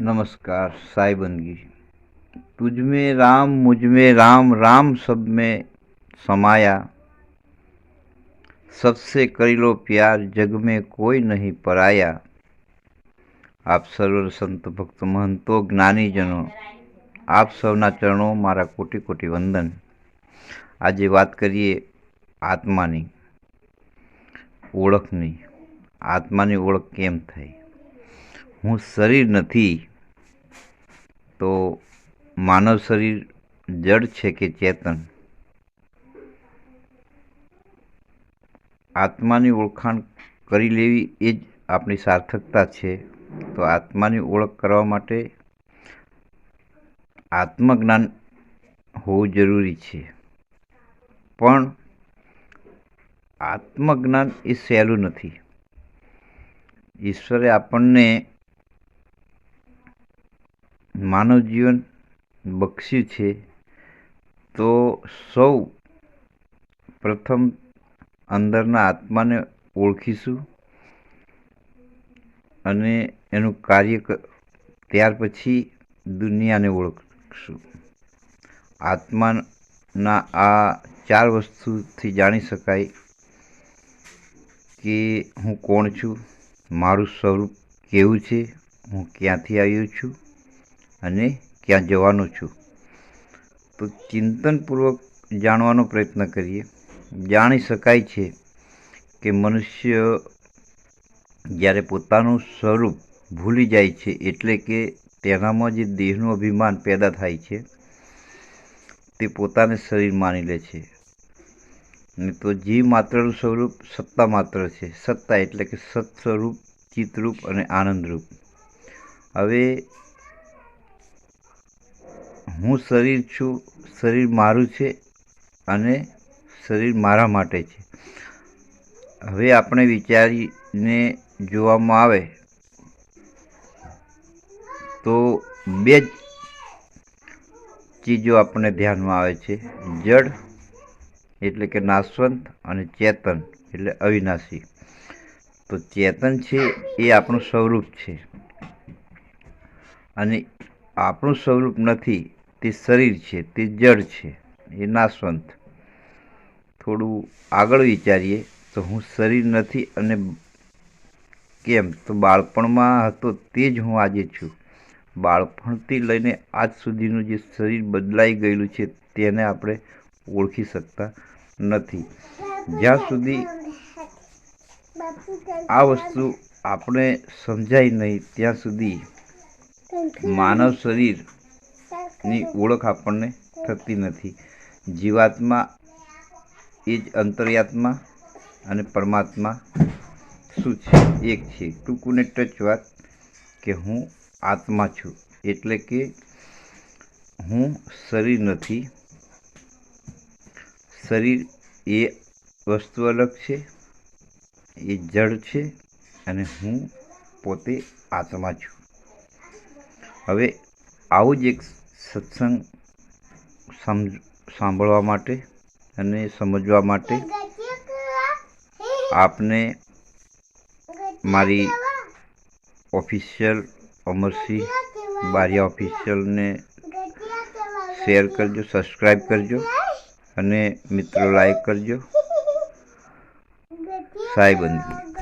नमस्कार साई बंदगी तुझ में राम मुझ में राम राम सब में समाया सबसे કરી લો પ્યાર જગ में કોઈ નહીં પરાયા આપ સર્વ સંત ભક્ત મહંતો જ્ઞાનીજનો આપ સૌના ચરણો મારા કોટી કોટી વંદન આજે વાત કરીએ આત્માની ઓળખની આત્માની ઓળખ કેમ થાય હું શરીર નથી, તો માનવ શરીર જડ છે કે ચેતન? આત્માની ઓળખાણ કરી લેવી એ જ આપણી સાર્થકતા છે. તો આત્માની ઓળખ કરવા માટે આત્મજ્ઞાન હોવું જરૂરી છે. પણ આત્મજ્ઞાન એ સહેલું નથી. ઈશ્વરે આપણને માનવ જીવન બક્ષ્યું છે, તો સૌ પ્રથમ અંદરના આત્માને ઓળખીશું અને એનું કાર્ય ત્યાર પછી દુનિયાને ઓળખશું. આત્માના આ ચાર વસ્તુથી જાણી શકાય કે હું કોણ છું, મારું સ્વરૂપ કેવું છે, હું ક્યાંથી આવ્યો છું અને ક્યાં જવાનો છું? તો ચિંતનપૂર્વક જાણવાનો પ્રયત્ન કરીએ. જાણી શકાય છે કે મનુષ્ય જ્યારે પોતાનું સ્વરૂપ ભૂલી જાય છે એટલે કે તેનામાં જે દેહનું અભિમાન પેદા થાય છે, તે પોતાને શરીર માની લે છે. ને તો જીવ માત્રનું સ્વરૂપ સત્તા માત્ર છે. સત્તા એટલે કે સત સ્વરૂપ ચિત્તરૂપ અને આનંદરૂપ. હવે હું શરીર છું, શરીર મારું છે અને શરીર મારા માટે છે. હવે આપણે વિચારીને જોવામાં આવે તો બે જ ચીજો આપણને ધ્યાનમાં આવે છે. જડ એટલે કે નાશવંત અને ચેતન એટલે અવિનાશી. તો ચેતન છે એ આપણું સ્વરૂપ છે. અને આપણું સ્વરૂપ નથી તે શરીર છે, તે જડ છે, એ નાશવંત. થોડું આગળ વિચારીએ તો હું શરીર નથી અને કેમ? તો બાળપણમાં હતો તે જ હું આજે છું. બાળપણથી લઈને આજ સુધીનું જે શરીર બદલાઈ ગયેલું છે તેને આપણે ઓળખી શકતા નથી. જ્યાં સુધી આ વસ્તુ આપણે સમજાય નહીં, ત્યાં સુધી માનવ શરીરની ઓળખ આપણને થતી નથી. જીવાત્મા એ જ અંતર્યાત્મા અને પરમાત્મા શું છે? એક છે. ટૂંકું ને ટચ વાત કે હું આત્મા છું. એટલે કે હું શરીર નથી. શરીર એ વસ્તુ અલગ છે, એ જડ છે અને હું પોતે આત્મા છું. હવે આવું જ એક સત્સંગ સાંભળવા માટે અને સમજવા માટે આપને મારી ઓફિશિયલ અમરસિંહ બારિયા ઓફિશિયલને શેર કરજો સબસ્ક્રાઈબ કરજો અને મિત્રો લાઈક કરજો. સાહેબંદી